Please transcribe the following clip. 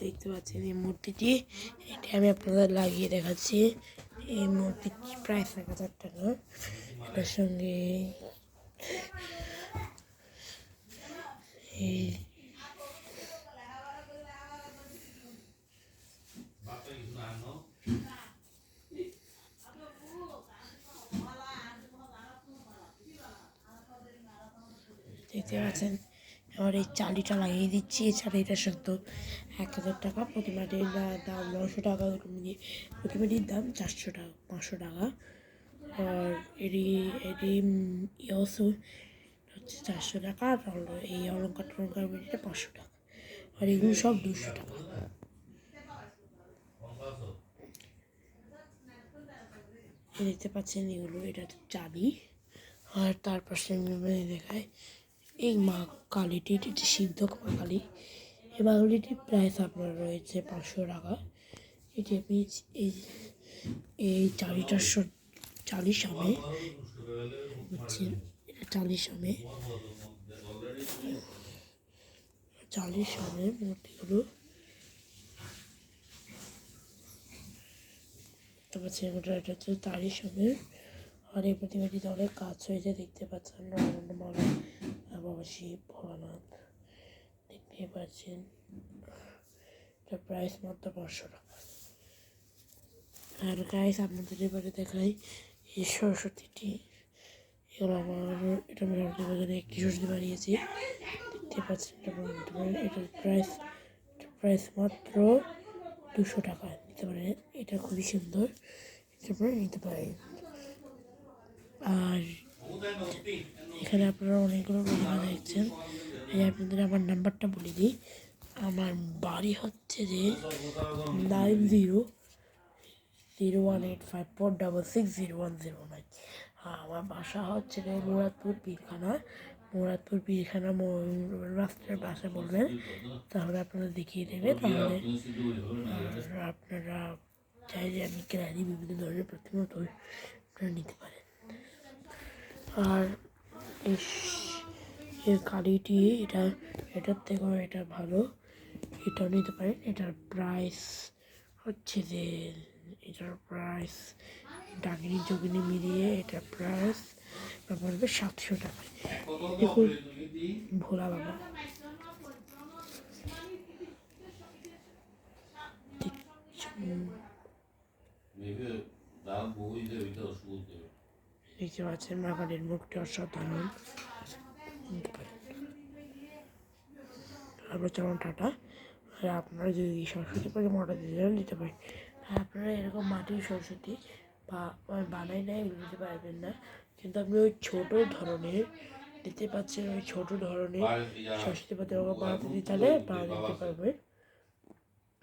দেখতে পাচ্ছেন এই মূর্তিটি। এটা আমি আপনাদের লাগিয়ে দেখাচ্ছি। এই মূর্তিটি প্রায় এক হাজার টাকা? এটার সঙ্গে এই দেখতে পাচ্ছেন এবার এই চালিটা লাগিয়ে দিচ্ছি। এছাড়া এটা সত্য এক হাজার টাকা। প্রতিমাটির দাম নশো টাকা প্রতিমাটির দাম চারশো টাকা, পাঁচশো টাকা। আর এটি এটি ইয়সো হচ্ছে চারশো টাকা। আর এই অলঙ্কার টলঙ্কার মিটিটা পাঁচশো টাকা। আর এগুলো সব দুশো টাকা। দেখতে পাচ্ছেন এগুলো, এটা চাবি। আর তার পাশে দেখাই। এই মা কালীটি এটি হচ্ছে সিদ্ধ মা কালী। এই মা কালীটির প্রাইস আপনার রয়েছে পাঁচশো টাকা। এটি আপনি এই এই চালিটার স- চালি সামে বুঝছেন এটা চালি সামে চালির সামনে মূর্তিগুলো দেখতে পাচ্ছেন এটা হচ্ছে আর এই অনেক কাজ হয়েছে, দেখতে পাচ্ছেন রমণমালা বাবা ভোলানাথ। দেখতে পাচ্ছেন এটা প্রাইস মাত্র পাঁচশো টাকা। আর গাইস আপনাদের এবারে দেখাই এই সরস্বতীটি। এগুলো আমার, এটা আমি বাজারে একটি সরস্বতী বানিয়েছি। দেখতে পাচ্ছেন, এটা বলতে পারেন এটার প্রাইস প্রাইস মাত্র দুশো টাকা। নিতে পারেন, এটা খুবই সুন্দর। এটা নিতে পারেন। আর এখানে আপনারা অনেকগুলো প্রতিমা দেখছেন। এই আপনাদের আমার নাম্বারটা বলে দিই। আমার বাড়ি হচ্ছে যে nine zero zero one eight five four double six zero one zero nine. আমার বাসা হচ্ছে যে মুরাদপুর পীরখানা। মুরাদপুর পীরখানা রাস্তার বাসা বলবেন। তাহলে আপনারা দেখিয়ে দেবে। তাহলে আপনারা চাইলে আমি কেরানি বিভিন্ন ধরনের প্রতিমা তৈরি নিতে পারেন। আর এর কালিটি এটা এটার থেকেও এটা ভালো। এটাও নিতে পারেন এটার প্রাইস হচ্ছে যে এটার প্রাইস ডাকিনি যোগিনী মিলিয়ে এটার প্রাইস পড়বে সাতশো টাকা। দেখুন ভোলা বাবা। দেখছেন, দেখতে পাচ্ছেন বাগানের মুখটি অসাধারণ। তারপর যেমন টাটা আর আপনারা যদি সরস্বতী পুজো মডেল দিতে চান দিতে পারেন। আপনারা এরকম মাটির সরস্বতী বা বা বানাই নাই দিতে পারবেন না। কিন্তু আপনি ওই ছোট ধরনের দিতে পাচ্ছেন ওই ছোট ধরনের সরস্বতী পুজো বানাতে দিতে চাইলে বানাতে দিতে পারবেন।